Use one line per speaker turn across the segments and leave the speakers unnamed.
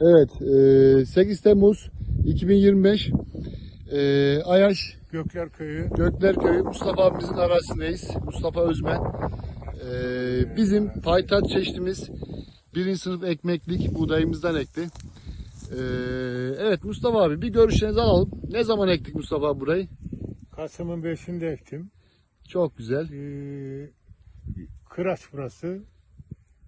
Evet, e, 8 Temmuz 2025 e, Ayaş
Gökler Köyü.
Göklerköy Mustafa abimizin arazisindeyiz. Mustafa Özmen. E, bizim payitaht çeşitimiz birinci sınıf ekmeklik buğdayımızdan ekti. E, evet Mustafa abi bir görüşlerinizi alalım. Ne zaman ektik Mustafa abi burayı?
Kasım'ın 5'inde ektim.
Çok güzel.
Ee, kıraç burası.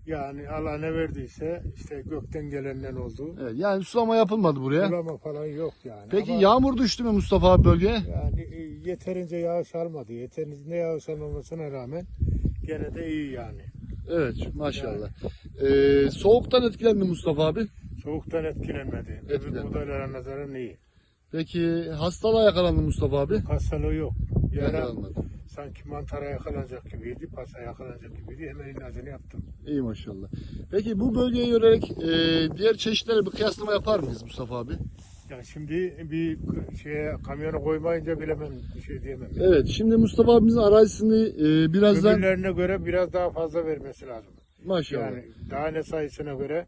Yani Allah ne verdiyse işte gökten gelenden oldu.
Evet, yani sulama yapılmadı buraya.
Sulama falan yok yani.
Peki
Ama
yağmur düştü mü Mustafa abi bölgeye?
yani e, yeterince yağış almadı. Yeterince yağış almamasına rağmen gene de iyi yani.
Evet maşallah. E, soğuktan etkilendi Mustafa abi.
Soğuktan etkilenmedi.
Etkilenmedi.
buğdaylara nazaran iyi.
Peki hastalığa yakalandı Mustafa abi.
Hastalığı yok. Yara
Yakalanmadı.
Sanki mantara yakalanacak gibiydi, pasa yakalanacak gibiydi. Hemen ilacını yaptım.
İyi maşallah. Peki bu bölgeye yönelik e, diğer çeşitlere bir kıyaslama yapar mıyız Mustafa abi?
Ya şimdi bir şeye kamyona koymayınca bile ben bir şey diyemem.
Evet şimdi Mustafa abimizin arazisini e, birazdan
Öbürlerine göre biraz daha fazla vermesi lazım.
maşallah.
Yani tane sayısına göre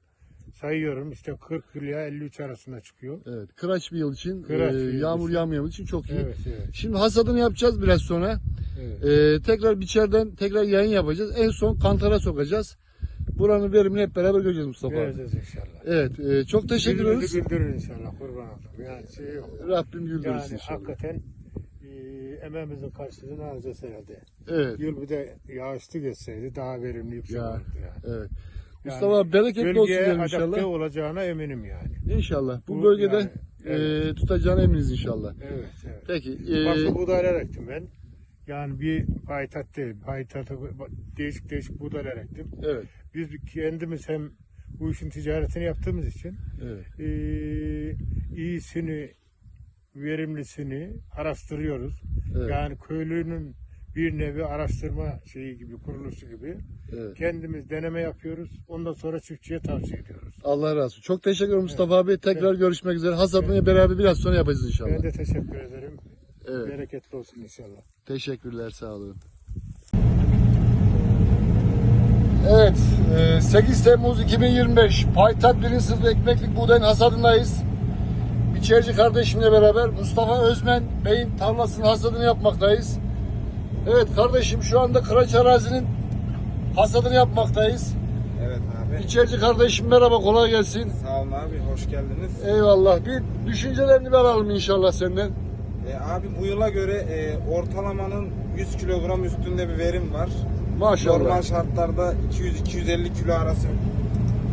sayıyorum işte 40 ile 53 arasında çıkıyor.
Evet kıraç bir yıl için
Kıraç
e, yağmur
için.
yağmayan için çok iyi.
Evet evet.
Şimdi hasadını yapacağız biraz sonra.
Evet.
E, tekrar biçerden tekrar yayın yapacağız. En son kantara sokacağız. Buranın verimini hep beraber göreceğiz Mustafa abi.
Göreceğiz inşallah.
Evet e, çok teşekkür
Birbirimizi
ediyoruz.
güldürür inşallah kurban oldum. Yani şey yok.
Rabbim güldürsün
Yani
inşallah.
hakikaten e, emeğimizin karşılığını alacağız herhalde.
Evet.
Yıl bir de yağışlı geçseydi daha verimli yüksek
Ya,
olurdu yani.
Evet.
Yani
Mustafa abi bereketli olsun diyelim inşallah.
olacağına eminim yani.
İnşallah. Bu,
Bu
bölgede
yani, evet.
e, tutacağına eminiz inşallah.
Evet evet.
Peki. e,
Farklı buğdaylar ektim ben. Yani bir payitaht değil, payitahtı değişik değişik buğdaylar ektim.
evet.
Biz kendimiz hem bu işin ticaretini yaptığımız için
Evet.
eee, iyisini, verimlisini araştırıyoruz.
Evet.
Yani köylünün bir nevi araştırma şeyi gibi, kuruluşu gibi.
evet.
Kendimiz deneme yapıyoruz. Ondan sonra çiftçiye tavsiye ediyoruz.
Allah razı olsun. Çok teşekkür ederim Mustafa abi. Tekrar görüşmek üzere. Hasadını beraber biraz sonra yapacağız inşallah.
Ben de teşekkür ederim.
Evet.
Bereketli olsun inşallah.
Teşekkürler. Sağ olun. Evet. e, 8 Temmuz 2025. Payitaht 1. sınıf ekmeklik buğdayın hasadındayız. Biçerci kardeşimle beraber Mustafa Özmen Bey'in tarlasının hasadını yapmaktayız. Evet kardeşim şu anda Kıraç arazinin hasadını yapmaktayız.
Evet abi.
Biçerci kardeşim merhaba kolay gelsin.
Sağ olun abi. Hoş geldiniz.
Eyvallah. Bir düşüncelerini bir alalım inşallah senden.
E, abi bu yıla göre e, ortalamanın 100 kilogram üstünde bir verim var.
Maşallah.
Normal şartlarda 200-250 kilo arası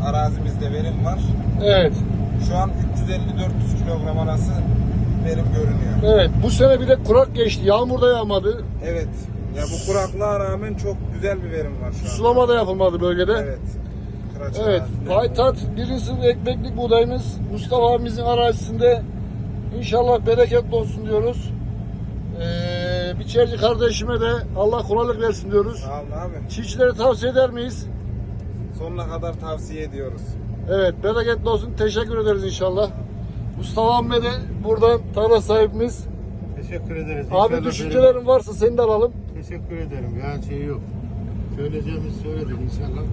arazimizde verim var.
Evet.
Şu an 350-400 kilogram arası verim görünüyor.
Evet. Bu sene bir de kurak geçti. Yağmur da yağmadı.
Evet. Ya bu kuraklığa rağmen çok güzel bir verim var şu an.
Sulama da yapılmadı bölgede.
Evet. Kıraç
Evet. Payitaht birinci ekmeklik buğdayımız Mustafa abimizin arazisinde inşallah bereketli olsun diyoruz. Ee, biçerci kardeşime de Allah kolaylık versin diyoruz.
Sağ olun abi.
Çiftçilere tavsiye eder miyiz?
Sonuna kadar tavsiye ediyoruz.
Evet bereketli olsun. Teşekkür ederiz inşallah. Mustafa abime de buradan tarla sahibimiz.
Teşekkür ederiz.
Abi
İnşallah
düşüncelerin varsa seni de alalım.
benim- Teşekkür ederim. Yani şey yok. Söyleyeceğimizi söyledik inşallah.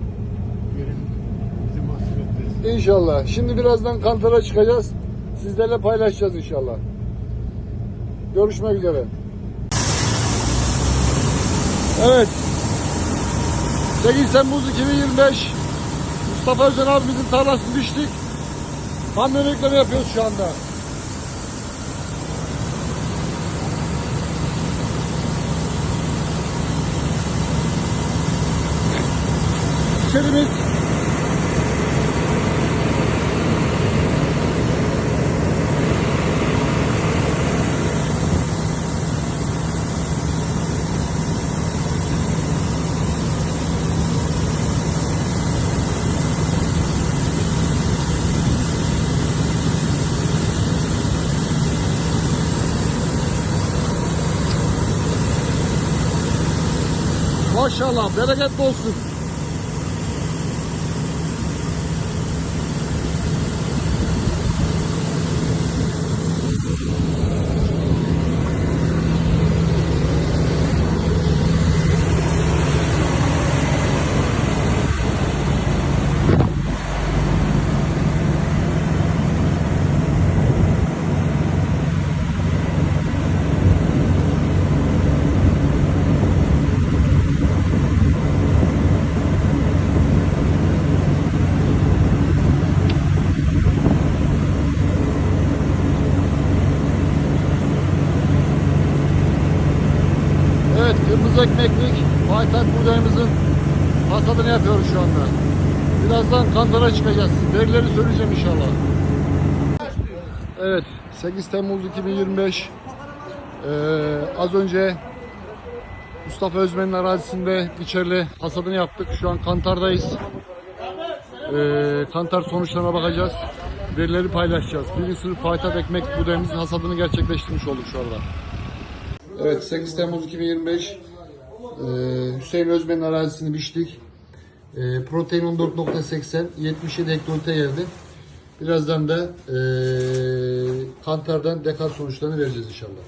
Verim bizi mahcup etmez.
İnşallah. Şimdi birazdan kantara çıkacağız. Sizlerle paylaşacağız inşallah. Görüşmek üzere. Evet. 8 Temmuz 2025 Mustafa Özen abimizin tarlasını biçtik. Kamyon reklamı yapıyoruz şu anda. İçerimiz Maşallah bereketli olsun. Ekmeklik paytak buğdayımızın hasadını yapıyoruz şu anda. Birazdan kantara çıkacağız. Verileri söyleyeceğim inşallah. Evet 8 Temmuz 2025 Ee, az önce Mustafa Özmen'in arazisinde içerili hasadını yaptık. Şu an Kantar'dayız. Ee, Kantar sonuçlarına bakacağız. Verileri paylaşacağız. Birinci sınıf paytak ekmek buğdayımızın hasadını gerçekleştirmiş olduk şu anda. Evet 8 Temmuz 2025 ee, Hüseyin Özmen'in arazisini biçtik. Ee, protein 14.80 77 hektolite geldi. Birazdan da ee, Kantar'dan dekar sonuçlarını vereceğiz inşallah.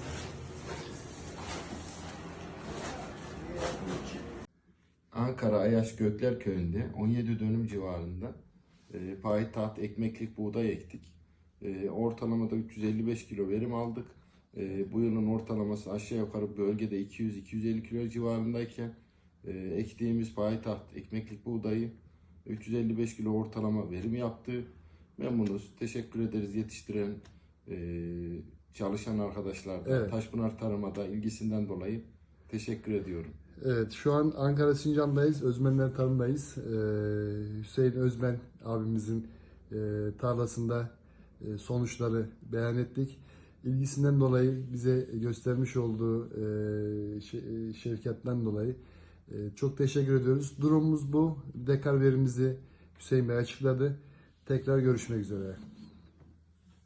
Ankara Ayaş Gökler Köyü'nde 17 dönüm civarında e, payitaht ekmeklik buğday ektik. E, ortalamada 355 kilo verim aldık. E, bu yılın ortalaması aşağı yukarı bölgede 200-250 kilo civarındayken e, ektiğimiz payitaht ekmeklik buğdayı 355 kilo ortalama verim yaptı. Memnunuz. Teşekkür ederiz yetiştiren e, çalışan arkadaşlar da
Evet.
Taşpınar Tarım'a ilgisinden dolayı teşekkür ediyorum.
Evet şu an Ankara Sincan'dayız. Özmenler tarımdayız. Ee, Hüseyin Özmen abimizin e, tarlasında e, sonuçları beyan ettik. İlgisinden dolayı bize göstermiş olduğu e, şe- e, şevketten dolayı e, çok teşekkür ediyoruz. Durumumuz bu. Dekar verimizi Hüseyin Bey açıkladı. Tekrar görüşmek üzere.